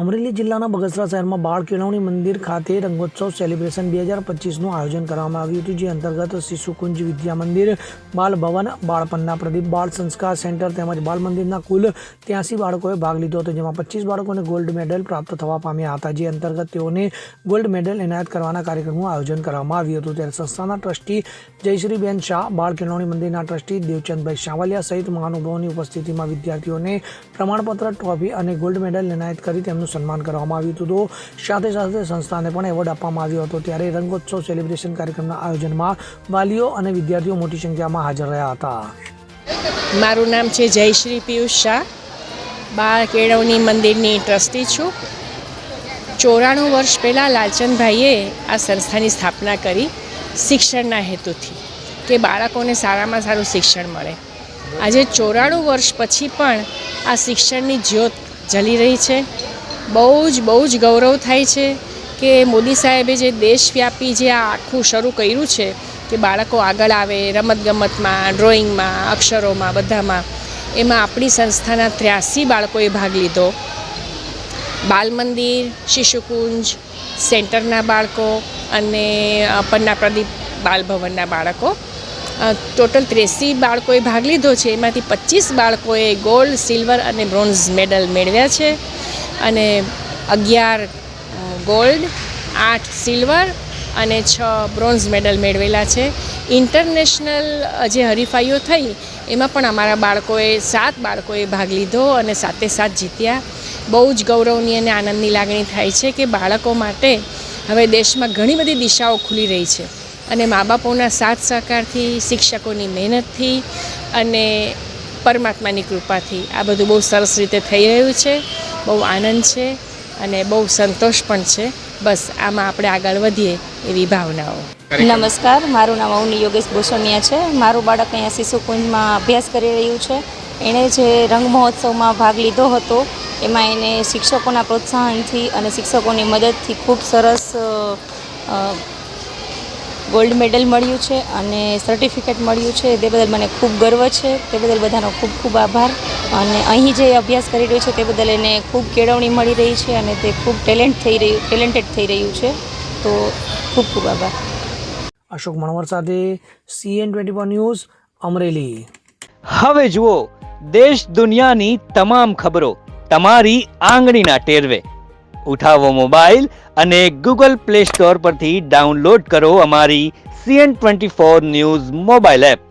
અમરેલી જિલ્લાના બગસરા શહેરમાં બાળ કેળવણી મંદિર ખાતે રંગોત્સવ સેલિબ્રેશન બે હજાર પચીસનું આયોજન કરવામાં આવ્યું હતું, જે અંતર્ગત શિશુકુંજ વિદ્યા મંદિર, બાલ ભવન બાળપણના પ્રદીપ બાળ સંસ્કાર સેન્ટર તેમજ બાળ મંદિરના કુલ ત્યાંસી બાળકોએ ભાગ લીધો હતો, જેમાં પચીસ બાળકોને ગોલ્ડ મેડલ પ્રાપ્ત થવા પામ્યા હતા, જે અંતર્ગત તેઓને ગોલ્ડ મેડલ એનાયત કરવાના કાર્યક્રમનું આયોજન કરવામાં આવ્યું હતું. ત્યારે સંસ્થાના ટ્રસ્ટી જયશ્રીબેન શાહ, બાળ કેળવણી મંદિરના ટ્રસ્ટી દેવચંદભાઈ શાવલિયા સહિત મહાનુભાવોની ઉપસ્થિતિમાં વિદ્યાર્થીઓને પ્રમાણપત્ર, ટ્રોફી અને ગોલ્ડ મેડલ એનાયત કરી તેમનું સન્માન કરવામાં આવ્યું હતું. સાથે સાથે સંસ્થાને પણ એવોર્ડ આપવામાં આવ્યો હતો. ત્યારે રંગોત્સવ સેલિબ્રેશન કાર્યક્રમના આયોજનમાં વાલીઓ અને વિદ્યાર્થીઓ મોટી સંખ્યામાં હાજર રહ્યા હતા. મારું નામ છે જયશ્રી પિયુષ શાહ. બાળ કેળવણી મંદિરની ટ્રસ્ટી છું. ચોરાણું વર્ષ પહેલાં લાલચંદભાઈએ આ સંસ્થાની સ્થાપના કરી શિક્ષણના હેતુથી કે બાળકોને સારામાં સારું શિક્ષણ મળે. આજે ચોરાણું વર્ષ પછી પણ આ શિક્ષણની જ્યોત જલી રહી છે. બહુ જ બહુ જ ગૌરવ થાય છે કે મોદી સાહેબે જે દેશવ્યાપી જે આ આખું શરૂ કર્યું છે કે બાળકો આગળ આવે રમતગમતમાં ડ્રોઈંગમાં અક્ષરોમાં, બધામાં, એમાં આપણી સંસ્થાના ત્ર્યાસી બાળકોએ ભાગ લીધો. બાલ મંદિર, શિશુકુંજ, સેન્ટરના બાળકો અને પન્ના પ્રદીપ બાલભવનના બાળકો. ટોટલ ત્રેસી બાળકોએ ભાગ લીધો છે. એમાંથી પચીસ બાળકોએ ગોલ્ડ સિલ્વર અને બ્રોન્ઝ મેડલ મેળવ્યા છે. અને અગિયાર ગોલ્ડ આઠ સિલ્વર અને છ બ્રોન્ઝ મેડલ મેળવેલા છે. ઇન્ટરનેશનલ જે હરીફાઈઓ થઈ, એમાં પણ અમારા બાળકોએ, સાત બાળકોએ ભાગ લીધો અને સાતે સાત જીત્યા. બહુ જ ગૌરવની અને આનંદની લાગણી થાય છે કે બાળકો માટે હવે દેશમાં ઘણી બધી દિશાઓ ખુલી રહી છે. અને મા બાપોના સાથ સહકારથી, શિક્ષકોની મહેનતથી અને પરમાત્માની કૃપાથી આ બધું બહુ સરસ રીતે થઈ રહ્યું છે. બહુ આનંદ છે અને બહુ સંતોષ પણ છે. બસ, આમાં આપણે આગળ વધીએ એવી ભાવનાઓ. નમસ્કાર, મારું નામ અવની યોગેશ બોસોનિયા છે. મારું બાળક અહીંયા શિશુકુંજમાં અભ્યાસ કરી રહ્યું છે. એણે જે રંગ મહોત્સવમાં ભાગ લીધો હતો, એમાં એને શિક્ષકોના પ્રોત્સાહનથી અને શિક્ષકોની મદદથી ખૂબ સરસ ગોલ્ડ મેડલ મળ્યું છે અને સર્ટિફિકેટ મળ્યું છે. તે બદલ મને ખૂબ ગર્વ છે. તે બદલ બધાનો ખૂબ ખૂબ આભાર. અને અહીં જે અભ્યાસ કરી રહ્યું છે તે બદલ એને ખૂબ કેળવણી મળી રહી છે અને તે ખૂબ ટેલેન્ટ થઈ રહ્યું ટેલેન્ટેડ થઈ રહ્યું છે. તો ખૂબ ખૂબ આભાર. અશોક મણવર સાથે સીએન ટ્વેન્ટી ન્યૂઝ અમરેલી. હવે જુઓ દેશ દુનિયાની તમામ ખબરો તમારી આંગળીના ટેરવે. ઉઠાવો મોબાઈલ અને ગૂગલ પ્લે સ્ટોર પરથી ડાઉનલોડ કરો અમારી CN twenty four news mobile app.